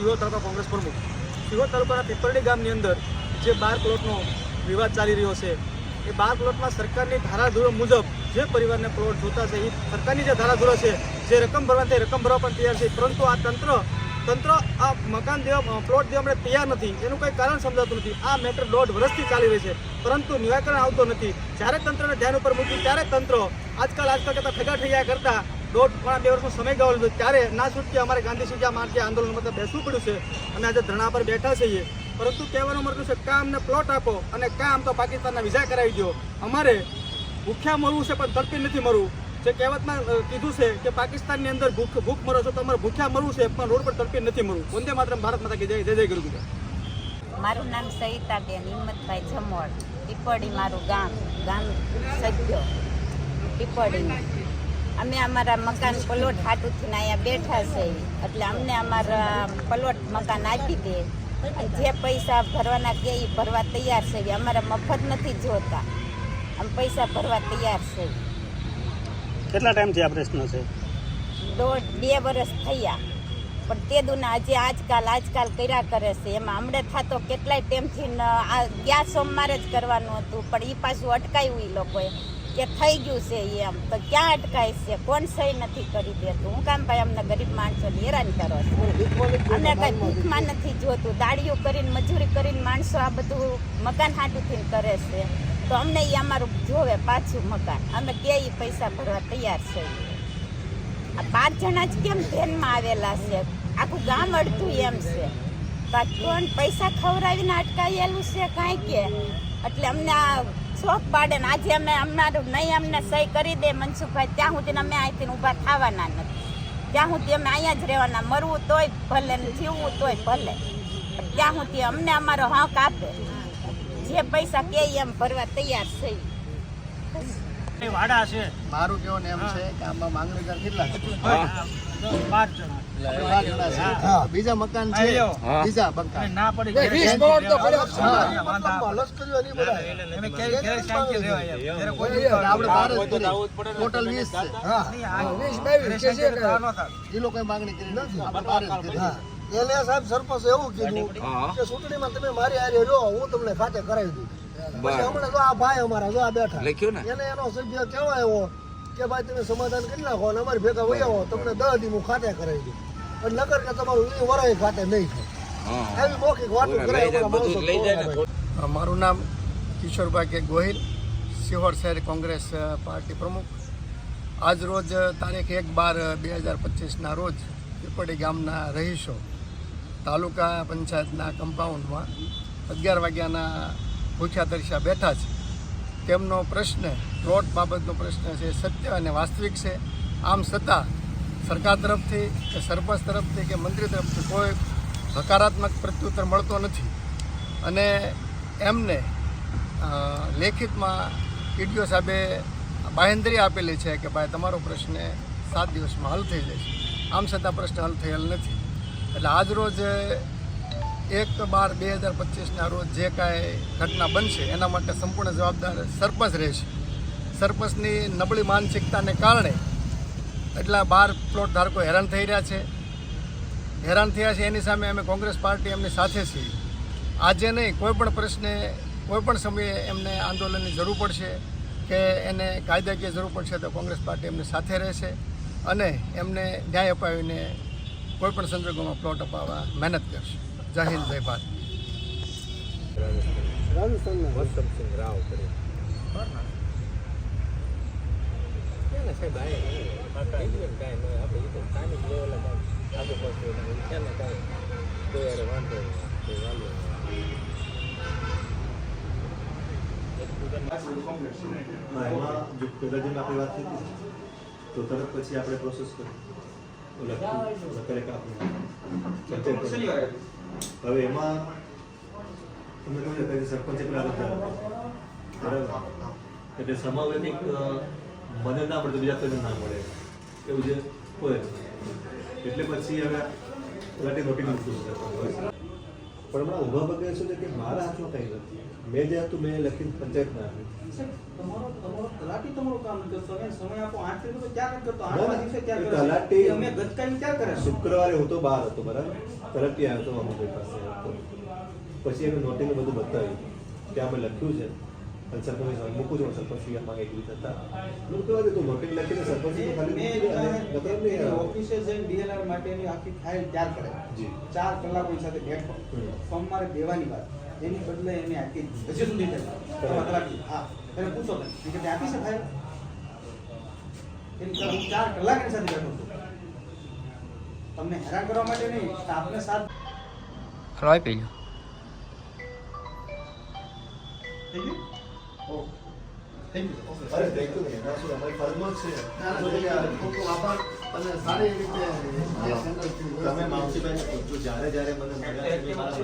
સિહોર તાલુકા કોંગ્રેસ પ્રમુખ. સિહોર તાલુકાના પીપરડી ગામની અંદર જે બાર પ્લોટનો વિવાદ ચાલી રહ્યો છે, એ બાર પ્લોટમાં સરકારની ધારાધોરણ મુજબ જે પરિવારને પ્લોટ જોતા છે, એ સરકારની જે ધારાધોરણ છે, જે રકમ ભરવા તે રકમ ભરવા પણ તૈયાર છે, પરંતુ આ તંત્ર તંત્ર આ મકાન દેવા પ્લોટ દેવા માટે તૈયાર નથી. એનું કંઈ કારણ સમજાતું નથી. આ મેટર દોઢ વર્ષથી ચાલી રહી છે, પરંતુ નિરાકરણ આવતો નથી. જ્યારે તંત્રને ધ્યાન ઉપર મૂકી ત્યારે તંત્ર આજકાલ આજકાલ કરતાં ઠગા ઠૈયા કરતા દોઢ પોણા બે વર્ષનો સમયગાળો લીધો. ત્યારે ના છૂટકી અમારે ગાંધી સુજા માર્ગે આંદોલન મતલબ બેસવું પડ્યું છે. અમે આજે ધરણા પર બેઠા છીએ. પરંતુ કહેવાનો મતલબ છે કાં અમને પ્લોટ આપો અને કાં આમ તો પાકિસ્તાનના વિઝા કરાવી દો. અમારે ભૂખ્યા મરવું છે, પણ તડપી નથી મરવું. જે કહેવતમાં કીધું છે કે પાકિસ્તાનની અંદર ભૂખ ભૂખ મરો છો તો અમારે ભૂખ્યા મરવું છે, પણ રોડ પર તડપી નથી મરવું. વંદે માત્ર ભારત માતા કે જય જય જય ગુરુ મારું નામ સહિતાબેન હિંમતભાઈ જમોડ. પીપળી મારું ગામ ગામ સજ્જો પીપળીનું. અમે અમારા મકાન પલોટ હાટુથી અહીંયા બેઠા છે. એટલે અમને અમારા પલોટ મકાન આપી દે. જે પૈસા ભરવાના કે એ ભરવા તૈયાર છે અમારા મફત નથી જોતા. આમ પૈસા ભરવા તૈયાર છે. કેટલા ટાઈમથી આ પ્રશ્ન છે? દોઢ બે વર્ષ થયા. પણ તે દુના આજે આજકાલ આજકાલ કર્યા કરે છે. એમાં હમણાં થતો કેટલાય ટાઈમથી આ ગયા સોમવારે જ કરવાનું હતું. પણ એ પાછું અટકાયું એ લોકોએ. કે થઈ ગયું છે એમ. તો ક્યાં અટકાય છે? કોણ સહી નથી કરી દેતું. હું કામ ભાઈ અમને ગરીબ માણસોને હેરાન કરો છો? અમને કઈ ભૂખમાં નથી જોતું. દાડીઓ કરીને મજૂરી કરીને માણસો આ બધું મકાન હાટુથી કરે છે. તો અમને એ અમારું જોવે પાછું મકાન. અમે કે એ પૈસા ભરવા તૈયાર છે. આ પાંચ જણા જ કેમ ધ્યાનમાં આવેલા છે? આખું ગામ અડધું એમ છે. કોણ પૈસા ખવડાવીને અટકાયેલું છે કાંઈ કે? એટલે અમને આ શોખ પાડે ને આજે અમે અમારું નહીં, અમને સહી કરી દે મનસુખભાઈ. ત્યાં સુધી અમે અહીંથી ઊભા થવાના નથી. ત્યાં સુધી અમે અહીંયા જ રહેવાના. મરવું તોય ભલે ને જીવવું તોય ભલે. ત્યાં સુધી અમને અમારો હક આપે. જે પૈસા કે એમ ભરવા તૈયાર છે વાડા છે. મારું કેવું એમ છે કે આમાં માંગણીદાર કેટલા છે. બીજા મકાન બીજા મકાન. ના પડી માંગણી કરી નથી. એને સાહેબ સરપંચ એવું કીધું કે ચૂંટણીમાં તમે મારી હારે રહ્યો હું તમને ખાતે કરાવી દઉં. પછી હમણાં જો આ ભાઈ અમારા જો આ બેઠા. લખ્યું ને? એને એનો સભ્ય કેવો આવ્યો કે ભાઈ તમે સમાધાન કરી નાખો અને અમારી ભેગા વહી આવો તમને દસ દી હું ખાતે કરાવી દઉં. પણ નગર કે તમારું એ વરાય ખાતે નહીં થાય. હા. આવી મૌખિક વાતો કરાય મારું નામ કિશોરભાઈ કે ગોહિલ સિહોર શહેર કોંગ્રેસ પાર્ટી પ્રમુખ. આજ રોજ તારીખ એક બાર બે હજાર પચીસના રોજ પીપળી ગામના રહીશો તાલુકા પંચાયતના કમ્પાઉન્ડમાં અગિયાર વાગ્યાના ભૂખ્યા તરસ્યા બેઠા છે. તેમનો પ્રશ્ન, પ્લોટ બાબતનો પ્રશ્ન છે, સત્ય અને વાસ્તવિક છે. આમ છતાં, સરકાર તરફથી કે સરપંચ તરફથી કે મંત્રી તરફથી કોઈ હકારાત્મક પ્રત્યુત્તર મળતો નથી. અને એમને લેખિતમાં ટીડીઓ સાહેબે બાહેંધરી આપેલી છે કે, ભાઈ, તમારો પ્રશ્ન સાત દિવસમાં હલ થઈ જશે. આમ છતાં પ્રશ્ન હલ થયેલ નથી. એટલે આજ રોજ એક બાર બે હજાર પચીસના રોજ જે કાંઈ ઘટના બનશે, એના માટે સંપૂર્ણ જવાબદાર સરપંચ રહેશે. સરપંચની નબળી માનસિકતાને કારણે એટલા બાર પ્લોટ ધારકો હેરાન થઈ રહ્યા છે. હેરાન થયા છે એની સામે અમે કોંગ્રેસ પાર્ટી એમની સાથે છીએ. આજે નહીં, કોઈ પણ પ્રશ્ને કોઈપણ સમયે એમને આંદોલનની જરૂર પડશે કે એને કાયદાકીય જરૂર પડશે તો કોંગ્રેસ પાર્ટી એમની સાથે રહેશે અને એમને ન્યાય અપાવીને કોઈ પણ સંજોગોમાં પ્લોટ અપાવવા મહેનત કરશે. જય હિન્દ, જય ભારત. જો પહેલાં જેમ આપણે વાત હતી તો તરત પછી આપણે પ્રોસેસ કરી હવે એમાં તમને કહ્યું કે સરપંચે પેલા બરાબર એટલે સમાવેશિક અ, મને ના મળે તો બીજા કોઈને ના મળે એવું છે નહીં. એટલે પછી હવે નોટિસ મૂકતું સરપંચ પણ હમણાં પગે શું છે કે મારા હાથમાં કંઈ નથી. મેં જે હતું મેં લખીને પંચાયતને આપ્યું. તમારો તમારો તલાટી તમારું કામ નથી કરતો. સમય આપો આઠ ક્યાં કરતો? ના, આઠમા ક્યાં તલાટી- એ અમે ગતકાલી ક્યાં કરે શુક્રવારે હું તો બહાર હતો બરાબર? તરફથી આવ્યો હતો અમુકભાઈ પાસે. હતો પછી એને નોટિંગ બધું બતાવ્યું. કે અમે લખ્યું છે. સરપંચ સામે મૂકું છું સરપંચ શ્રી માંગે એવી રીતે હતા મેં કહેવા દે તું નોટિંગ લખીને સરપંચ મેં- ખાલી મેં મૂકી દે અને નકર નહીં એની આવે. ઓફિસે જઈને DLR માટેની આખી ફાઇલ તૈયાર કરે જી ચાર કલાક એની સાથે બેઠો હમ. સોમવારે દેવાની વાત એની બદલે એને આપી દીધી. હજી સુધી નથી. તમારા તલાટી, હા એને પૂછો તમે એ કે તે આપી છે ફાઇલ એની હું ચાર કલાક એની સાથે બેઠો છું તમને હેરાન કરવા માટે નહીં સ્ટાફને સાથ હાલો આપી લો થઈ ગયું ઓકે થેન્ક યુ ઓકે અરે you નહીં. એના શું અમારી ફરજમાં જ છે તમે માવજીભાઈને પૂછજો જ્યારે જ્યારે મને મળ્યા